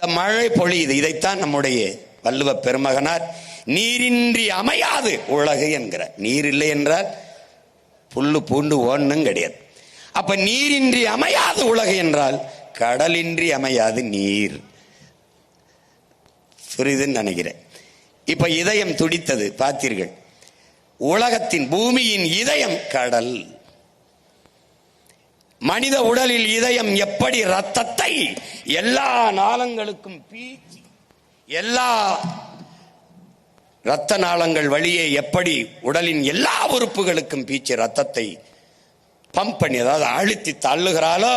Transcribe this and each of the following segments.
இந்த மழை பொழியுது. இதைத்தான் நம்முடைய வள்ளுவ பெருமகனார் நீரின்றி அமையாது உலகு என்கிற நீர் இல்லை என்றால் புல்லு பூண்டு ஓடணும் கிடையாது. அப்ப நீரின்றி அமையாது உலகு என்றால் கடலின்றி அமையாது நீர் புரியுதுன்னு நினைக்கிறேன். இப்ப இதயம் துடித்தது பார்த்தீர்கள். உலகத்தின் பூமியின் இதயம் கடல். மனித உடலில் இதயம் எப்படி ரத்தத்தை எல்லா நாளங்களுக்கும் பீச்சி எல்லா இரத்த நாளங்கள் வழியே எப்படி உடலின் எல்லா உறுப்புகளுக்கும் பீச்சி ரத்தத்தை பம்ப் பண்ணி அதாவது அழுத்தி தள்ளுகிறாளோ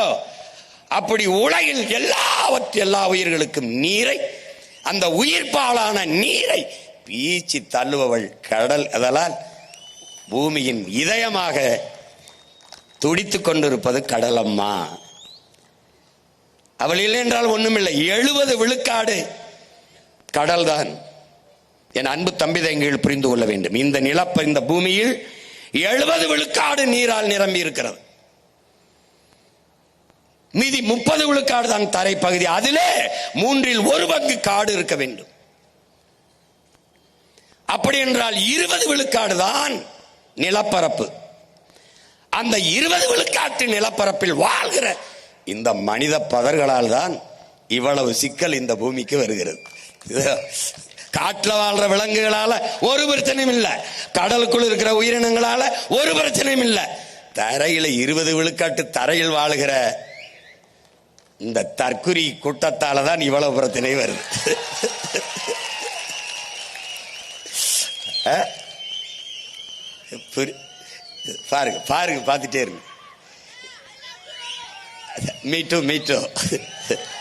அப்படி உலகில் எல்லாவற்று எல்லா உயிர்களுக்கும் நீரை அந்த உயிர்ப்பாலான நீரை பீச்சி தள்ளுபவள் கடல். அதனால் பூமியின் இதயமாக துடித்துக் கொண்டிருப்பது கடலம்மா. அவள் இல்லை என்றால் ஒண்ணுமில்லை. எழுபது விழுக்காடு. கடல்தான். என் அன்பு தம்பி தங்கிகள் புரிந்து கொள்ள வேண்டும். இந்த நிலப்ப இந்த பூமியில் எழுபது விழுக்காடு நீரால் நிரம்பி இருக்கிறது. மீதி முப்பது விழுக்காடு தான் தரை பகுதி அதிலே மூன்றில் ஒரு பங்கு காடு இருக்க வேண்டும். அப்படி என்றால் இருபது விழுக்காடு தான் நிலப்பரப்பு. அந்த இருபது விழுக்காட்டு நிலப்பரப்பில் வாழ்கிற இந்த மனித பதர்களால் தான் இவ்வளவு சிக்கல் இந்த பூமிக்கு வருகிறது. காட்டில் வாழ்ற விலங்குகளால ஒரு பிரச்சனையும் இல்லை. கடலுக்குள் இருக்கிற உயிரினங்களால ஒரு பிரச்சனையும் இல்லை. தரையில இருபது விழுக்காட்டு தரையில் வாழுகிற இந்த தற்குறி கூட்டத்தால தான் இவ்வளவு பிரச்சனை வருது. புரி- பாருங்க பாருங்க பார்த்துட்டே இருங்க. மீட்டும் மீட்டும்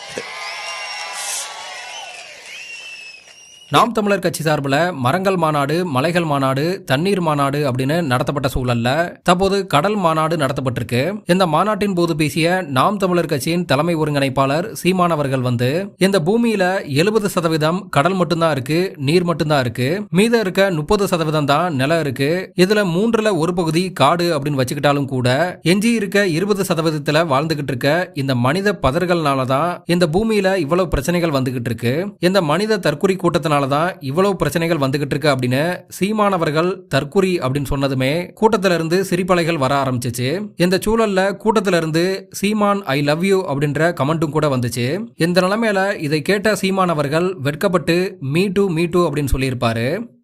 நாம் தமிழர் கட்சி சார்பில் மரங்கள் மாநாடு மலைகள் மாநாடு தண்ணீர் மாநாடு அப்படின்னு நடத்தப்பட்ட சூழல்ல தற்போது கடல் மாநாடு நடத்தப்பட்டிருக்கு. இந்த மாநாட்டின் போது பேசிய நாம் தமிழர் கட்சியின் தலைமை ஒருங்கிணைப்பாளர் சீமான் அவர்கள் வந்து இந்த பூமியில எழுபது சதவீதம் கடல் மட்டும்தான் இருக்கு நீர் மட்டும்தான் இருக்கு மீத இருக்க முப்பது சதவீதம் தான் நிலம் இருக்கு இதுல மூன்றுல ஒரு பகுதி காடு அப்படின்னு வச்சுக்கிட்டாலும் கூட எஞ்சி இருக்க இருபது சதவீதத்துல வாழ்ந்துகிட்டு இருக்க இந்த மனித பதர்கள்னால தான் இந்த பூமியில இவ்வளவு பிரச்சனைகள் வந்துகிட்டு இருக்கு. இந்த மனித தற்கொலை கூட்டத்தினால தான் இவ்வளவு பிரச்சனைகள் வந்துகிட்டு இருக்கு அப்படின்னு சீமான் அவர்கள் தற்குறி அப்படின்னு சொன்னதுமே கூட்டத்தில இருந்து சிரிப்பலைகள் வர ஆரம்பிச்சிச்சு. இந்த சூழல்ல கூட்டத்தில இருந்து சீமான் ஐ லவ் யூ அப்படின்ற கமெண்ட்டும் கூட வந்துச்சு. இந்த நிலைமையில இதை கேட்ட சீமான் அவர்கள் வெட்கப்பட்டு மீ டூ மீ டூ அப்படின்னு சொல்லியிருப்பாரு.